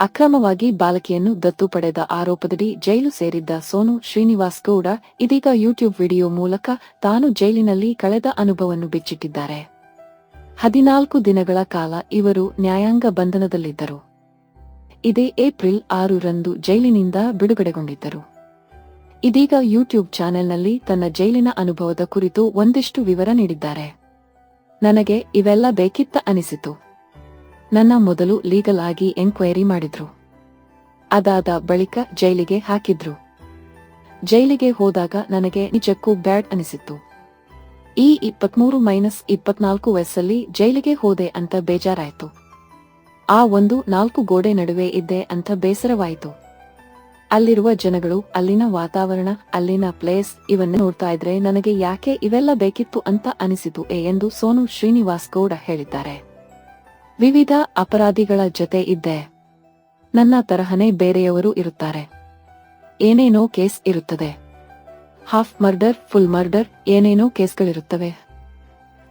ಅಕ್ರಮವಾಗಿ ಬಾಲಕಿಯನ್ನು ದತ್ತು ಪಡೆದ ಆರೋಪದಡಿ ಜೈಲು ಸೇರಿದ್ದ ಸೋನು ಶ್ರೀನಿವಾಸ್ ಗೌಡ ಇದೀಗ ಯೂಟ್ಯೂಬ್ ವಿಡಿಯೋ ಮೂಲಕ ತಾನು ಜೈಲಿನಲ್ಲಿ ಕಳೆದ ಅನುಭವವನ್ನು ಬಿಚ್ಚಿಟ್ಟಿದ್ದಾರೆ. ಹದಿನಾಲ್ಕು ದಿನಗಳ ಕಾಲ ಇವರು ನ್ಯಾಯಾಂಗ ಬಂಧನದಲ್ಲಿದ್ದರು. ಇದೇ ಏಪ್ರಿಲ್ ಆರರಂದು ಜೈಲಿನಿಂದ ಬಿಡುಗಡೆಗೊಂಡಿದ್ದರು. ಇದೀಗ ಯೂಟ್ಯೂಬ್ ಚಾನೆಲ್ನಲ್ಲಿ ತನ್ನ ಜೈಲಿನ ಅನುಭವದ ಕುರಿತು ಒಂದಿಷ್ಟು ವಿವರ ನೀಡಿದ್ದಾರೆ. ನನಗೆ ಇವೆಲ್ಲ ಬೇಕಿತ್ತ ಅನಿಸಿತು. ನನ್ನ ಮೊದಲು ಲೀಗಲ್ ಆಗಿ ಎಂಕ್ವೈರಿ ಮಾಡಿದ್ರು. ಅದಾದ ಬಳಿಕ ಜೈಲಿಗೆ ಹಾಕಿದ್ರು. ಜೈಲಿಗೆ ಹೋದಾಗ ನನಗೆ ನಿಜಕ್ಕೂ ಬ್ಯಾಡ್ ಅನಿಸಿತ್ತು. ಈ ಇಪ್ಪತ್ಮೂರು ಮೈನಸ್ ಇಪ್ಪತ್ನಾಲ್ಕು ವಯಸ್ಸಲ್ಲಿ ಜೈಲಿಗೆ ಹೋದೆ ಅಂತ ಬೇಜಾರಾಯಿತು. ಆ ಒಂದು ನಾಲ್ಕು ಗೋಡೆ ನಡುವೆ ಇದ್ದೆ ಅಂತ ಬೇಸರವಾಯಿತು. ಅಲ್ಲಿರುವ ಜನಗಳು, ಅಲ್ಲಿನ ವಾತಾವರಣ, ಅಲ್ಲಿನ ಪ್ಲೇಸ್ ಇವನ್ನ ನೋಡ್ತಾ ಇದ್ರೆ ನನಗೆ ಯಾಕೆ ಇವೆಲ್ಲ ಬೇಕಿತ್ತು ಅಂತ ಅನಿಸಿತು ಎಂದು ಸೋನು ಶ್ರೀನಿವಾಸ್ ಗೌಡ ಹೇಳಿದ್ದಾರೆ. ವಿವಿಧ ಅಪರಾಧಿಗಳ ಜೊತೆ ಇದ್ದೆ. ನನ್ನ ತರಹನೇ ಬೇರೆಯವರು ಇರುತ್ತಾರೆ. ಏನೇನೋ ಕೇಸ್ ಇರುತ್ತದೆ. ಹಾಫ್ ಮರ್ಡರ್, ಫುಲ್ ಮರ್ಡರ್, ಏನೇನೋ ಕೇಸ್ಗಳಿರುತ್ತವೆ.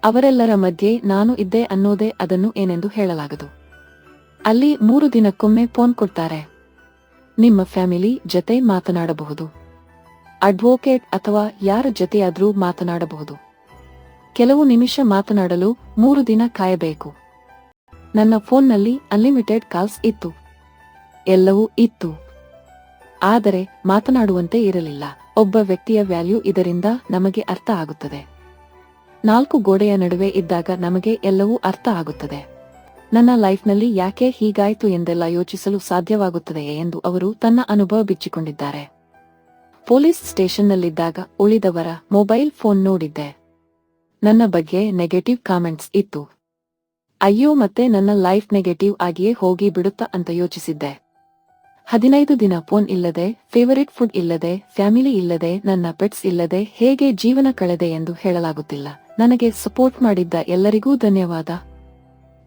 ಅವರೆಲ್ಲರ ಮಧ್ಯೆ ನಾನು ಇದ್ದೆ ಅನ್ನೋದೇ ಅದನ್ನು ಏನೆಂದು ಹೇಳಲಾಗದು. ಅಲ್ಲಿ ಮೂರು ದಿನಕ್ಕೊಮ್ಮೆ ಫೋನ್ ಕೊಡ್ತಾರೆ. ನಿಮ್ಮ ಫ್ಯಾಮಿಲಿ ಜತೆ ಮಾತನಾಡಬಹುದು. ಅಡ್ವೊಕೇಟ್ ಅಥವಾ ಯಾರ ಜತೆಯಾದರೂ ಮಾತನಾಡಬಹುದು. ಕೆಲವು ನಿಮಿಷ ಮಾತನಾಡಲು ಮೂರು ದಿನ ಕಾಯಬೇಕು. ನನ್ನ ಫೋನ್ನಲ್ಲಿ ಅನ್ಲಿಮಿಟೆಡ್ ಕಾಲ್ಸ್ ಇತ್ತು. ಎಲ್ಲವೂ ಇತ್ತು. ಆದರೆ ಮಾತನಾಡುವಂತೆ ಇರಲಿಲ್ಲ. ಒಬ್ಬ ವ್ಯಕ್ತಿಯ ವ್ಯಾಲ್ಯೂ ಇದರಿಂದ ನಮಗೆ ಅರ್ಥ ಆಗುತ್ತದೆ. ನಾಲ್ಕು ಗೋಡೆಯ ನಡುವೆ ಇದ್ದಾಗ ನಮಗೆ ಎಲ್ಲವೂ ಅರ್ಥ ಆಗುತ್ತದೆ. ನನ್ನ ಲೈಫ್ನಲ್ಲಿ ಯಾಕೆ ಹೀಗಾಯಿತು ಎಂದೆಲ್ಲ ಯೋಚಿಸಲು ಸಾಧ್ಯವಾಗುತ್ತದೆಯೇ ಎಂದು ಅವರು ತನ್ನ ಅನುಭವ ಬಿಚ್ಚಿಕೊಂಡಿದ್ದಾರೆ. ಪೊಲೀಸ್ ಸ್ಟೇಷನ್ನಲ್ಲಿದ್ದಾಗ ಉಳಿದವರ ಮೊಬೈಲ್ ಫೋನ್ ನೋಡಿದ್ದೆ. ನನ್ನ ಬಗ್ಗೆ ನೆಗೆಟಿವ್ ಕಾಮೆಂಟ್ಸ್ ಇತ್ತು. ಅಯ್ಯೋ ಮತ್ತೆ ನನ್ನ ಲೈಫ್ ನೆಗೆಟಿವ್ ಆಗಿಯೇ ಹೋಗಿ ಬಿಡುತ್ತಾ ಅಂತ ಯೋಚಿಸಿದ್ದೆ. ಹದಿನೈದು ದಿನ ಫೋನ್ ಇಲ್ಲದೆ, ಫೇವರಿಟ್ ಫುಡ್ ಇಲ್ಲದೆ, ಫ್ಯಾಮಿಲಿ ಇಲ್ಲದೆ, ನನ್ನ ಪೆಟ್ಸ್ ಇಲ್ಲದೆ ಹೇಗೆ ಜೀವನ ಕಳೆದೆ ಎಂದು ಹೇಳಲಾಗುತ್ತಿಲ್ಲ. ನನಗೆ ಸಪೋರ್ಟ್ ಮಾಡಿದ್ದ ಎಲ್ಲರಿಗೂ ಧನ್ಯವಾದ.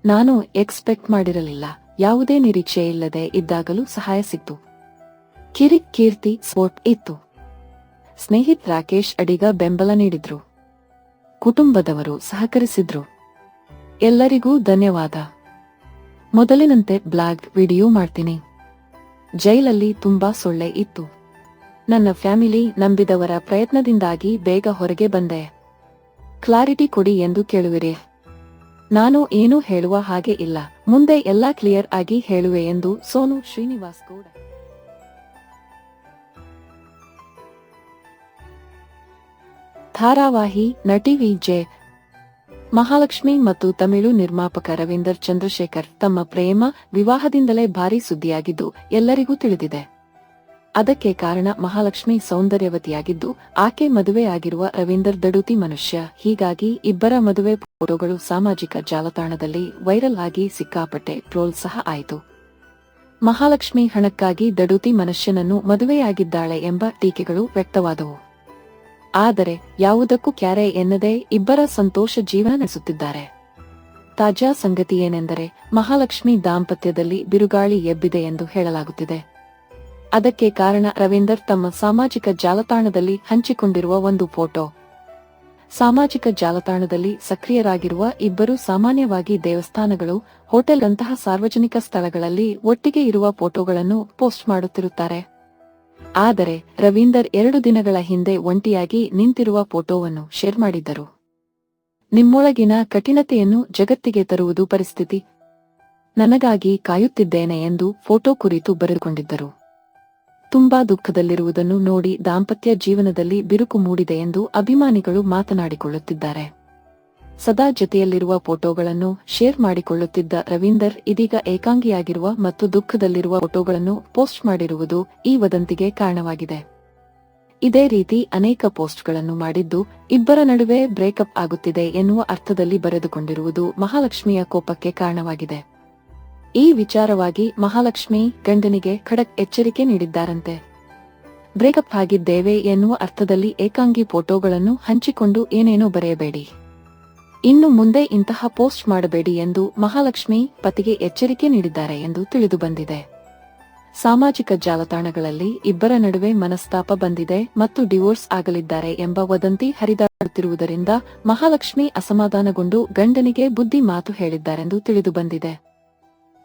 ನಾನು ಎಕ್ಸ್ಪೆಕ್ಟ್ ಮಾಡಿರಲಿಲ್ಲ. ಯಾವುದೇ ನಿರೀಕ್ಷೆ ಇಲ್ಲದೆ ಇದ್ದಾಗಲೂ ಸಹಾಯ ಸಿಕ್ತು. ಕಿರಿಕ್ ಕೀರ್ತಿ ಸ್ಪೋರ್ಟ್ ಇತ್ತು. ಸ್ನೇಹಿತ್ ರಾಕೇಶ್ ಅಡಿಗ ಬೆಂಬಲ ನೀಡಿದ್ರು. ಕುಟುಂಬದವರು ಸಹಕರಿಸಿದ್ರು. ಎಲ್ಲರಿಗೂ ಧನ್ಯವಾದ. ಮೊದಲಿನಂತೆ ಬ್ಲಾಗ್ ವಿಡಿಯೋ ಮಾಡ್ತೀನಿ. ಜೈಲಲ್ಲಿ ತುಂಬಾ ಸೊಳ್ಳೆ ಇತ್ತು. ನನ್ನ ಫ್ಯಾಮಿಲಿ ನಂಬಿದವರ ಪ್ರಯತ್ನದಿಂದಾಗಿ ಬೇಗ ಹೊರಗೆ ಬಂದೆ. ಕ್ಲಾರಿಟಿ ಕೊಡಿ ಎಂದು ಕೇಳುವಿರಿ. ನಾನು ಏನೂ ಹೇಳುವ ಹಾಗೆ ಇಲ್ಲ. ಮುಂದೆ ಎಲ್ಲಾ ಕ್ಲಿಯರ್ ಆಗಿ ಹೇಳುವೆ ಎಂದು ಸೋನು ಶ್ರೀನಿವಾಸ್ ಗೌಡ. ಧಾರಾವಾಹಿ ನಟಿ ವಿಜೆ ಮಹಾಲಕ್ಷ್ಮಿ ಮತ್ತು ತಮಿಳು ನಿರ್ಮಾಪಕ ರವೀಂದರ್ ಚಂದ್ರಶೇಖರ್ ತಮ್ಮ ಪ್ರೇಮ ವಿವಾಹದಿಂದಲೇ ಭಾರಿ ಸುದ್ದಿಯಾಗಿದ್ದು ಎಲ್ಲರಿಗೂ ತಿಳಿದಿದೆ. ಅದಕ್ಕೆ ಕಾರಣ ಮಹಾಲಕ್ಷ್ಮಿ ಸೌಂದರ್ಯವತಿಯಾಗಿದ್ದು, ಆಕೆ ಮದುವೆಯಾಗಿರುವ ರವೀಂದರ್ ದಡುತಿ ಮನುಷ್ಯ. ಹೀಗಾಗಿ ಇಬ್ಬರ ಮದುವೆ ಫೋಟೋಗಳು ಸಾಮಾಜಿಕ ಜಾಲತಾಣದಲ್ಲಿ ವೈರಲ್ ಆಗಿ ಸಿಕ್ಕಾಪಟ್ಟೆ ಟ್ರೋಲ್ ಸಹ ಆಯಿತು. ಮಹಾಲಕ್ಷ್ಮಿ ಹಣಕ್ಕಾಗಿ ದಡುತಿ ಮನುಷ್ಯನನ್ನು ಮದುವೆಯಾಗಿದ್ದಾಳೆ ಎಂಬ ಟೀಕೆಗಳು ವ್ಯಕ್ತವಾದವು. ಆದರೆ ಯಾವುದಕ್ಕೂ ಕ್ಯಾರೆ ಎನ್ನದೆ ಇಬ್ಬರ ಸಂತೋಷ ಜೀವನ ನಡೆಸುತ್ತಿದ್ದಾರೆ. ತಾಜಾ ಸಂಗತಿ ಏನೆಂದರೆ ಮಹಾಲಕ್ಷ್ಮಿ ದಾಂಪತ್ಯದಲ್ಲಿ ಬಿರುಗಾಳಿ ಎಬ್ಬಿದೆ ಎಂದು ಹೇಳಲಾಗುತ್ತಿದೆ. ಅದಕ್ಕೆ ಕಾರಣ ರವೀಂದರ್ ತಮ್ಮ ಸಾಮಾಜಿಕ ಜಾಲತಾಣದಲ್ಲಿ ಹಂಚಿಕೊಂಡಿರುವ ಒಂದು ಫೋಟೋ. ಸಾಮಾಜಿಕ ಜಾಲತಾಣದಲ್ಲಿ ಸಕ್ರಿಯರಾಗಿರುವ ಇಬ್ಬರು ಸಾಮಾನ್ಯವಾಗಿ ದೇವಸ್ಥಾನಗಳು ಹೋಟೆಲ್ ಅಂತಹ ಸಾರ್ವಜನಿಕ ಸ್ಥಳಗಳಲ್ಲಿ ಒಟ್ಟಿಗೆ ಇರುವ ಫೋಟೋಗಳನ್ನು ಪೋಸ್ಟ್ ಮಾಡುತ್ತಿರುತ್ತಾರೆ. ಆದರೆ ರವೀಂದರ್ ಎರಡು ದಿನಗಳ ಹಿಂದೆ ಒಂಟಿಯಾಗಿ ನಿಂತಿರುವ ಫೋಟೋವನ್ನು ಶೇರ್ ಮಾಡಿದ್ದರು. ನಿಮ್ಮೊಳಗಿನ ಕಠಿಣತೆಯನ್ನು ಜಗತ್ತಿಗೆ ತರುವುದು ಪರಿಸ್ಥಿತಿ. ನನಗಾಗಿ ಕಾಯುತ್ತಿದ್ದೇನೆ ಎಂದು ಫೋಟೋ ಕುರಿತು ಬರೆದುಕೊಂಡಿದ್ದರು. ತುಂಬಾ ದುಃಖದಲ್ಲಿರುವುದನ್ನು ನೋಡಿ ದಾಂಪತ್ಯ ಜೀವನದಲ್ಲಿ ಬಿರುಕು ಮೂಡಿದೆ ಎಂದು ಅಭಿಮಾನಿಗಳು ಮಾತನಾಡಿಕೊಳ್ಳುತ್ತಿದ್ದಾರೆ. ಸದಾ ಜೊತೆಯಲ್ಲಿರುವ ಫೋಟೋಗಳನ್ನು ಶೇರ್ ಮಾಡಿಕೊಳ್ಳುತ್ತಿದ್ದ ರವೀಂದರ್ ಇದೀಗ ಏಕಾಂಗಿಯಾಗಿರುವ ಮತ್ತು ದುಃಖದಲ್ಲಿರುವ ಫೋಟೋಗಳನ್ನು ಪೋಸ್ಟ್ ಮಾಡಿರುವುದು ಈ ವದಂತಿಗೆ ಕಾರಣವಾಗಿದೆ. ಇದೇ ರೀತಿ ಅನೇಕ ಪೋಸ್ಟ್ಗಳನ್ನು ಮಾಡಿದ್ದು, ಇಬ್ಬರ ನಡುವೆ ಬ್ರೇಕಪ್ ಆಗುತ್ತಿದೆ ಎನ್ನುವ ಅರ್ಥದಲ್ಲಿ ಬರೆದುಕೊಂಡಿರುವುದು ಮಹಾಲಕ್ಷ್ಮಿಯ ಕೋಪಕ್ಕೆ ಕಾರಣವಾಗಿದೆ. ಈ ವಿಚಾರವಾಗಿ ಮಹಾಲಕ್ಷ್ಮಿ ಗಂಡನಿಗೆ ಖಡಕ್ ಎಚ್ಚರಿಕೆ ನೀಡಿದ್ದಾರಂತೆ. ಬ್ರೇಕಪ್ ಆಗಿದ್ದೇವೆ ಎನ್ನುವ ಅರ್ಥದಲ್ಲಿ ಏಕಾಂಗಿ ಫೋಟೋಗಳನ್ನು ಹಂಚಿಕೊಂಡು ಏನೇನೋ ಬರೆಯಬೇಡಿ. ಇನ್ನು ಮುಂದೆ ಇಂತಹ ಪೋಸ್ಟ್ ಮಾಡಬೇಡಿ ಎಂದು ಮಹಾಲಕ್ಷ್ಮಿ ಪತಿಗೆ ಎಚ್ಚರಿಕೆ ನೀಡಿದ್ದಾರೆ ಎಂದು ತಿಳಿದು ಬಂದಿದೆ. ಸಾಮಾಜಿಕ ಜಾಲತಾಣಗಳಲ್ಲಿ ಇಬ್ಬರ ನಡುವೆ ಮನಸ್ತಾಪ ಬಂದಿದೆ ಮತ್ತು ಡಿವೋರ್ಸ್ ಆಗಲಿದ್ದಾರೆ ಎಂಬ ವದಂತಿ ಹರಿದಾಡುತ್ತಿರುವುದರಿಂದ ಮಹಾಲಕ್ಷ್ಮಿ ಅಸಮಾಧಾನಗೊಂಡು ಗಂಡನಿಗೆ ಬುದ್ಧಿ ಮಾತು ಹೇಳಿದ್ದಾರೆಂದು ತಿಳಿದು ಬಂದಿದೆ.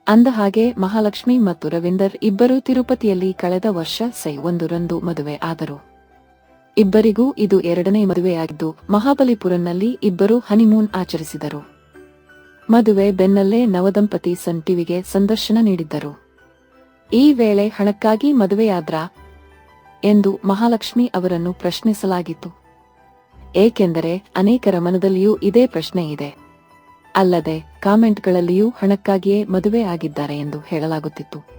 ಅಂದಹಾಗೆ ಮಹಾಲಕ್ಷ್ಮಿ ಮತ್ತು ರವೀಂದರ್ ಇಬ್ಬರು ತಿರುಪತಿಯಲ್ಲಿ ಕಳೆದ ವರ್ಷ ಸೈ ಒಂದರಂದು ಮದುವೆ ಆದರು. ಇಬ್ಬರಿಗೂ ಇದು ಎರಡನೇ ಮದುವೆಯಾಗಿದ್ದು ಮಹಾಬಲಿಪುರಂನಲ್ಲಿ ಇಬ್ಬರು ಹನಿಮೂನ್ ಆಚರಿಸಿದರು. ಮದುವೆ ಬೆನ್ನಲ್ಲೇ ನವದಂಪತಿ ಸನ್ ಟಿವಿಗೆ ಸಂದರ್ಶನ ನೀಡಿದ್ದರು. ಈ ವೇಳೆ ಹಣಕ್ಕಾಗಿ ಮದುವೆಯಾದ್ರ ಎಂದು ಮಹಾಲಕ್ಷ್ಮಿ ಅವರನ್ನು ಪ್ರಶ್ನಿಸಲಾಗಿತ್ತು. ಏಕೆಂದರೆ ಅನೇಕರ ಮನದಲ್ಲಿಯೂ ಇದೇ ಪ್ರಶ್ನೆ ಇದೆ. ಅಲ್ಲದೆ ಕಾಮೆಂಟ್ಗಳಲ್ಲಿಯೂ ಹಣಕ್ಕಾಗಿಯೇ ಮದುವೆ ಆಗಿದ್ದಾರೆ ಎಂದು ಹೇಳಲಾಗುತ್ತಿತ್ತು.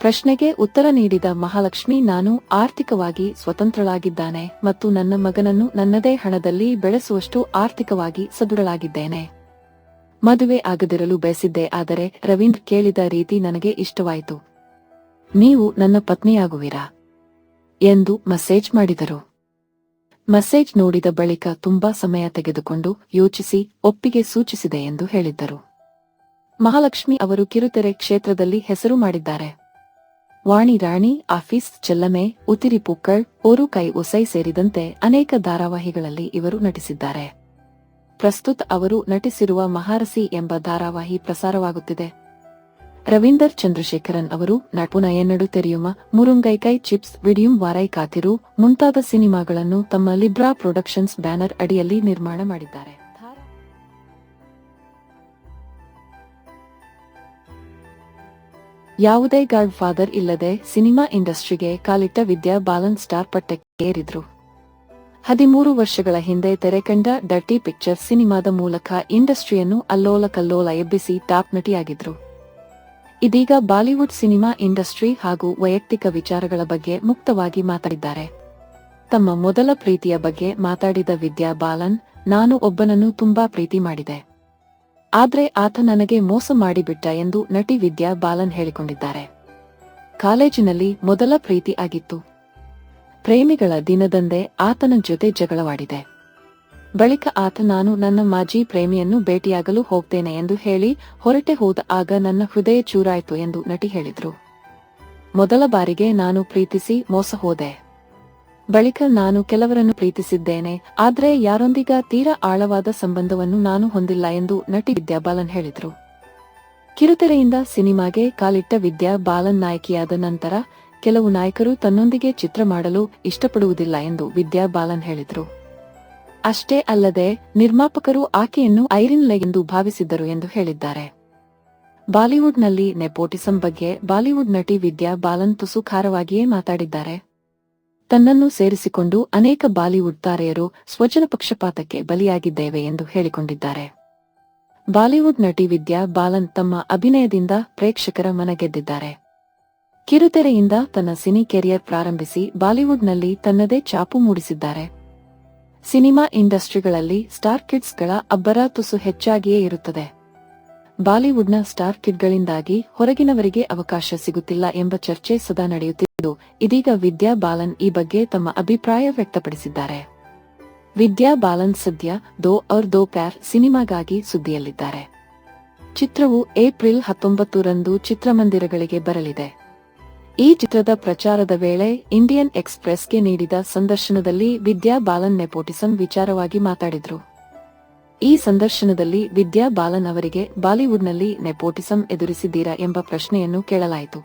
ಪ್ರಶ್ನೆಗೆ ಉತ್ತರ ನೀಡಿದ ಮಹಾಲಕ್ಷ್ಮಿ, ನಾನು ಆರ್ಥಿಕವಾಗಿ ಸ್ವತಂತ್ರಳಾಗಿದ್ದಾನೆ ಮತ್ತು ನನ್ನ ಮಗನನ್ನು ನನ್ನದೇ ಹಣದಲ್ಲಿ ಬೆಳೆಸುವಷ್ಟು ಆರ್ಥಿಕವಾಗಿ ಸದೃಢಳಾಗಿದ್ದೇನೆ. ಮದುವೆ ಆಗದಿರಲು ಬಯಸಿದ್ದೆ, ಆದರೆ ರವೀಂದ್ರ ಕೇಳಿದ ರೀತಿ ನನಗೆ ಇಷ್ಟವಾಯಿತು. ನೀವು ನನ್ನ ಪತ್ನಿಯಾಗುವಿರಾ? ಎಂದು ಮೆಸೇಜ್ ಮಾಡಿದರು. ಮೆಸೇಜ್ ನೋಡಿದ ಬಳಿಕ ತುಂಬಾ ಸಮಯ ತೆಗೆದುಕೊಂಡು ಯೋಚಿಸಿ, ಒಪ್ಪಿಗೆ ಸೂಚಿಸಿದೆ ಎಂದು ಹೇಳಿದ್ದರು. ಮಹಾಲಕ್ಷ್ಮಿ ಅವರು ಕಿರುತೆರೆ ಕ್ಷೇತ್ರದಲ್ಲಿ ಹೆಸರು ಮಾಡಿದ್ದಾರೆ. ವಾಣಿ ರಾಣಿ, ಆಫೀಸ್ ಚೆಲ್ಲಮೆ ಉತಿರಿ ಪುಕ್ಕಳ್ ಓರು ಕೈ ಒಸೈ ಸೇರಿದಂತೆ ಅನೇಕ ಧಾರಾವಾಹಿಗಳಲ್ಲಿ ಇವರು ನಟಿಸಿದ್ದಾರೆ. ಪ್ರಸ್ತುತ ಅವರು ನಟಿಸಿರುವ ಮಹಾರಸಿ ಎಂಬ ಧಾರಾವಾಹಿ ಪ್ರಸಾರವಾಗುತ್ತಿದೆ. ರವೀಂದರ್ ಚಂದ್ರಶೇಖರನ್ ಅವರು ನಟುನ ಎನ್ನಡು ತೆರೆಯುಮ ಮುರುಂಗೈಕೈ ಚಿಪ್ಸ್, ವಿಡಿಯುಂ ವಾರೈ ಕಾತಿರು ಮುಂತಾದ ಸಿನಿಮಾಗಳನ್ನು ತಮ್ಮ ಲಿಬ್ರಾ ಪ್ರೊಡಕ್ಷನ್ಸ್ ಬ್ಯಾನರ್ ಅಡಿಯಲ್ಲಿ ನಿರ್ಮಾಣ ಮಾಡಿದ್ದಾರೆ. ಯಾವುದೇ ಗಾಡ್ ಫಾದರ್ ಇಲ್ಲದೆ ಸಿನಿಮಾ ಇಂಡಸ್ಟ್ರಿಗೆ ಕಾಲಿಟ್ಟ ವಿದ್ಯಾ ಬಾಲನ್ ಸ್ಟಾರ್ ಪಟ್ಟಕ್ಕೆ ಏರಿದ್ರು. ಹದಿಮೂರು ವರ್ಷಗಳ ಹಿಂದೆ ತೆರೆಕಂಡ ಡರ್ಟಿ ಪಿಕ್ಚರ್ ಸಿನಿಮಾದ ಮೂಲಕ ಇಂಡಸ್ಟ್ರಿಯನ್ನು ಅಲ್ಲೋಲ ಕಲ್ಲೋಲ ಎಬ್ಬಿಸಿ ಟಾಪ್ ನಟಿಯಾಗಿದ್ರು. ಇದೀಗ ಬಾಲಿವುಡ್ ಸಿನಿಮಾ ಇಂಡಸ್ಟ್ರಿ ಹಾಗೂ ವೈಯಕ್ತಿಕ ವಿಚಾರಗಳ ಬಗ್ಗೆ ಮುಕ್ತವಾಗಿ ಮಾತಾಡಿದ್ದಾರೆ. ತಮ್ಮ ಮೊದಲ ಪ್ರೀತಿಯ ಬಗ್ಗೆ ಮಾತಾಡಿದ ವಿದ್ಯಾ ಬಾಲನ್, ನಾನು ಒಬ್ಬನನ್ನು ತುಂಬಾ ಪ್ರೀತಿ ಮಾಡಿದೆ. ಆದ್ರೆ ಆತ ನನಗೆ ಮೋಸ ಮಾಡಿಬಿಟ್ಟ ಎಂದು ನಟಿ ವಿದ್ಯಾ ಬಾಲನ್ ಹೇಳಿಕೊಂಡಿದ್ದಾರೆ. ಕಾಲೇಜಿನಲ್ಲಿ ಮೊದಲ ಪ್ರೀತಿ ಆಗಿತ್ತು. ಪ್ರೇಮಿಗಳ ದಿನದಂದೇ ಆತನ ಜೊತೆ ಜಗಳವಾಡಿದೆ. ಬಳಿಕ ಆತ, ನಾನು ನನ್ನ ಮಾಜಿ ಪ್ರೇಮಿಯನ್ನು ಭೇಟಿಯಾಗಲು ಹೋಗ್ತೇನೆ ಎಂದು ಹೇಳಿ ಹೊರಟೆ ಹೋದ ಆಗ ನನ್ನ ಹೃದಯ ಚೂರಾಯಿತು ಎಂದು ನಟಿ ಹೇಳಿದರು. ಮೊದಲ ಬಾರಿಗೆ ನಾನು ಪ್ರೀತಿಸಿ ಮೋಸ ಹೋದೆ. ಬಳಿಕ ನಾನು ಕೆಲವರನ್ನು ಪ್ರೀತಿಸಿದ್ದೇನೆ, ಆದರೆ ಯಾರೊಂದಿಗ ತೀರಾ ಆಳವಾದ ಸಂಬಂಧವನ್ನು ನಾನು ಹೊಂದಿಲ್ಲ ಎಂದು ನಟಿ ವಿದ್ಯಾ ಬಾಲನ್ ಹೇಳಿದರು. ಕಿರುತೆರೆಯಿಂದ ಸಿನಿಮಾಗೆ ಕಾಲಿಟ್ಟ ವಿದ್ಯಾ ಬಾಲನ್ ನಾಯಕಿಯಾದ ನಂತರ ಕೆಲವು ನಾಯಕರು ತನ್ನೊಂದಿಗೆ ಚಿತ್ರ ಮಾಡಲು ಇಷ್ಟಪಡುವುದಿಲ್ಲ ಎಂದು ವಿದ್ಯಾ ಬಾಲನ್ ಹೇಳಿದರು. ಅಷ್ಟೇ ಅಲ್ಲದೆ ನಿರ್ಮಾಪಕರು ಆಕೆಯನ್ನು ಐರಿನ್ ಲೆ ಎಂದು ಭಾವಿಸಿದ್ದರು ಎಂದು ಹೇಳಿದ್ದಾರೆ. ಬಾಲಿವುಡ್ನಲ್ಲಿ ನೆಪೋಟಿಸಂ ಬಗ್ಗೆ ಬಾಲಿವುಡ್ ನಟಿ ವಿದ್ಯಾ ಬಾಲನ್ ತುಸು ಖಾರವಾಗಿಯೇ ಮಾತಾಡಿದ್ದಾರೆ. ತನ್ನನ್ನು ಸೇರಿಸಿಕೊಂಡು ಅನೇಕ ಬಾಲಿವುಡ್ ತಾರೆಯರು ಸ್ವಜನ ಪಕ್ಷಪಾತಕ್ಕೆ ಬಲಿಯಾಗಿದ್ದೇವೆ ಎಂದು ಹೇಳಿಕೊಂಡಿದ್ದಾರೆ. ಬಾಲಿವುಡ್ ನಟಿ ವಿದ್ಯಾ ಬಾಲನ್ ತಮ್ಮ ಅಭಿನಯದಿಂದ ಪ್ರೇಕ್ಷಕರ ಮನಗೆದ್ದಿದ್ದಾರೆ. ಕಿರುತೆರೆಯಿಂದ ತನ್ನ ಸಿನಿ ಕೆರಿಯರ್ ಪ್ರಾರಂಭಿಸಿ ಬಾಲಿವುಡ್ನಲ್ಲಿ ತನ್ನದೇ ಚಾಪು ಮೂಡಿಸಿದ್ದಾರೆ. ಸಿನಿಮಾ ಇಂಡಸ್ಟ್ರಿಗಳಲ್ಲಿ ಸ್ಟಾರ್ ಕಿಡ್ಸ್ಗಳ ಅಬ್ಬರ ತುಸು ಹೆಚ್ಚಾಗಿಯೇ ಇರುತ್ತದೆ. ಬಾಲಿವುಡ್ನ ಸ್ಟಾರ್ ಕಿಡ್ಗಳಿಂದಾಗಿ ಹೊರಗಿನವರಿಗೆ ಅವಕಾಶ ಸಿಗುತ್ತಿಲ್ಲ ಎಂಬ ಚರ್ಚೆ ಸದಾ ನಡೆಯುತ್ತಿದ್ದು, ಇದೀಗ ವಿದ್ಯಾ ಬಾಲನ್ ಈ ಬಗ್ಗೆ ತಮ್ಮ ಅಭಿಪ್ರಾಯ ವ್ಯಕ್ತಪಡಿಸಿದ್ದಾರೆ. ವಿದ್ಯಾ ಬಾಲನ್ ಸದ್ಯ ದೋ ಔರ್ ದೋ ಪ್ಯಾರ್ ಸಿನಿಮಾಗಾಗಿ ಸುದ್ದಿಯಲ್ಲಿದ್ದಾರೆ. ಚಿತ್ರವು ಏಪ್ರಿಲ್ ಹತ್ತೊಂಬತ್ತರಂದು ಚಿತ್ರಮಂದಿರಗಳಿಗೆ ಬರಲಿದೆ. ಈ ಚಿತ್ರದ ಪ್ರಚಾರದ ವೇಳೆ ಇಂಡಿಯನ್ ಎಕ್ಸ್ಪ್ರೆಸ್ಗೆ ನೀಡಿದ ಸಂದರ್ಶನದಲ್ಲಿ ವಿದ್ಯಾ ಬಾಲನ್ ನೆಪೋಟಿಸಂ ವಿಚಾರವಾಗಿ ಮಾತಾಡಿದ್ರು. ಈ ಸಂದರ್ಶನದಲ್ಲಿ ವಿದ್ಯಾ ಬಾಲನ್ ಅವರಿಗೆ ಬಾಲಿವುಡ್ನಲ್ಲಿ ನೆಪೋಟಿಸಂ ಎದುರಿಸಿದ್ದೀರಾ ಎಂಬ ಪ್ರಶ್ನೆಯನ್ನು ಕೇಳಲಾಯಿತು.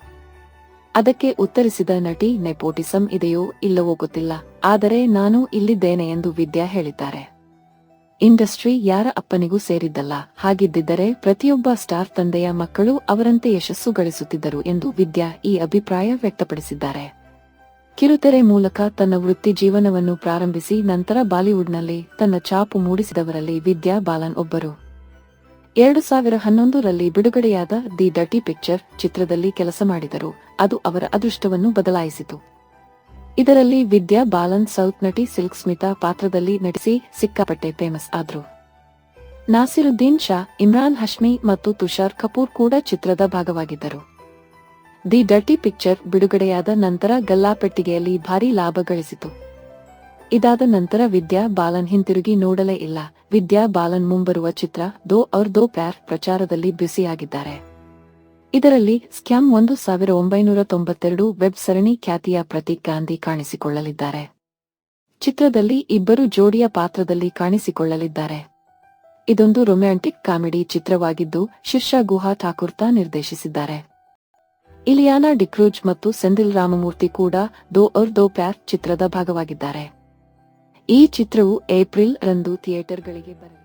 ಅದಕ್ಕೆ ಉತ್ತರಿಸಿದ ನಟಿ, ನೆಪೋಟಿಸಂ ಇದೆಯೋ ಇಲ್ಲವೋ ಗೊತ್ತಿಲ್ಲ, ಆದರೆ ನಾನು ಇಲ್ಲಿದ್ದೇನೆ ಎಂದು ವಿದ್ಯಾ ಹೇಳಿದ್ದಾರೆ. ಇಂಡಸ್ಟ್ರಿ ಯಾರ ಅಪ್ಪನಿಗೂ ಸೇರಿದ್ದಲ್ಲ, ಹಾಗಿದ್ದಿದ್ದರೆ ಪ್ರತಿಯೊಬ್ಬ ಸ್ಟಾರ್ ತಂದೆಯ ಮಕ್ಕಳು ಅವರಂತೆ ಯಶಸ್ಸು ಗಳಿಸುತ್ತಿದ್ದರು ಎಂದು ವಿದ್ಯಾ ಈ ಅಭಿಪ್ರಾಯ ವ್ಯಕ್ತಪಡಿಸಿದ್ದಾರೆ. ಕಿರುತೆರೆ ಮೂಲಕ ತನ್ನ ವೃತ್ತಿ ಜೀವನವನ್ನು ಪ್ರಾರಂಭಿಸಿ ನಂತರ ಬಾಲಿವುಡ್ನಲ್ಲಿ ತನ್ನ ಚಾಪು ಮೂಡಿಸಿದವರಲ್ಲಿ ವಿದ್ಯಾ ಬಾಲನ್ ಒಬ್ಬರು. ಎರಡು ಸಾವಿರ ಹನ್ನೊಂದರಲ್ಲಿ ಬಿಡುಗಡೆಯಾದ ದಿ ಡಟಿ ಪಿಕ್ಚರ್ ಚಿತ್ರದಲ್ಲಿ ಕೆಲಸ ಮಾಡಿದರು, ಅದು ಅವರ ಅದೃಷ್ಟವನ್ನು ಬದಲಾಯಿಸಿತು. ಇದರಲ್ಲಿ ವಿದ್ಯಾ ಬಾಲನ್ ಸೌತ್ ನಟಿ ಸಿಲ್ಕ್ ಸ್ಮಿತಾ ಪಾತ್ರದಲ್ಲಿ ನಟಿಸಿ ಸಿಕ್ಕಾಪಟ್ಟೆ ಫೇಮಸ್ ಆದರು. ನಾಸಿರುದ್ದೀನ್ ಶಾ, ಇಮ್ರಾನ್ ಹಶ್ಮಿ ಮತ್ತು ತುಷಾರ್ ಕಪೂರ್ ಕೂಡ ಚಿತ್ರದ ಭಾಗವಾಗಿದ್ದರು. ದಿ ಡರ್ಟಿ ಪಿಕ್ಚರ್ ಬಿಡುಗಡೆಯಾದ ನಂತರ ಗಲ್ಲಾಪೆಟ್ಟಿಗೆಯಲ್ಲಿ ಭಾರಿ ಲಾಭ ಗಳಿಸಿತು. ಇದಾದ ನಂತರ ವಿದ್ಯಾ ಬಾಲನ್ ಹಿಂತಿರುಗಿ ನೋಡಲೇ ಇಲ್ಲ. ವಿದ್ಯಾ ಬಾಲನ್ ಮುಂಬರುವ ಚಿತ್ರ ದೋ ಔರ್ ದೋ ಪ್ಯಾರ್ ಪ್ರಚಾರದಲ್ಲಿ ಬ್ಯುಸಿಯಾಗಿದ್ದಾರೆ. ಇದರಲ್ಲಿ ಸ್ಕ್ಯಾಮ್ ಒಂದು ಸಾವಿರ ಒಂಬೈನೂರ ತೊಂಬತ್ತೆರಡು ವೆಬ್ ಸರಣಿ ಖ್ಯಾತಿಯ ಪ್ರತೀಕ್ ಗಾಂಧಿ ಕಾಣಿಸಿಕೊಳ್ಳಲಿದ್ದಾರೆ. ಚಿತ್ರದಲ್ಲಿ ಇಬ್ಬರು ಜೋಡಿಯ ಪಾತ್ರದಲ್ಲಿ ಕಾಣಿಸಿಕೊಳ್ಳಲಿದ್ದಾರೆ. ಇದೊಂದು ರೊಮ್ಯಾಂಟಿಕ್ ಕಾಮಿಡಿ ಚಿತ್ರವಾಗಿದ್ದು ಶಿರ್ಷಾ ಗುಹಾ ಠಾಕೂರ್ತಾ ನಿರ್ದೇಶಿಸಿದ್ದಾರೆ. ಇಲಿಯಾನಾ ಡಿಕ್ರೂಜ್ ಮತ್ತು ಸೆಂದಿಲ್ ರಾಮಮೂರ್ತಿ ಕೂಡ ದೋ ಅರ್ ದೋ ಪ್ಯಾರ್ ಚಿತ್ರದ ಭಾಗವಾಗಿದ್ದಾರೆ. ಈ ಚಿತ್ರವು ಏಪ್ರಿಲ್ ರಂದು ಥಿಯೇಟರ್ಗಳಿಗೆ ಬರಲಿದೆ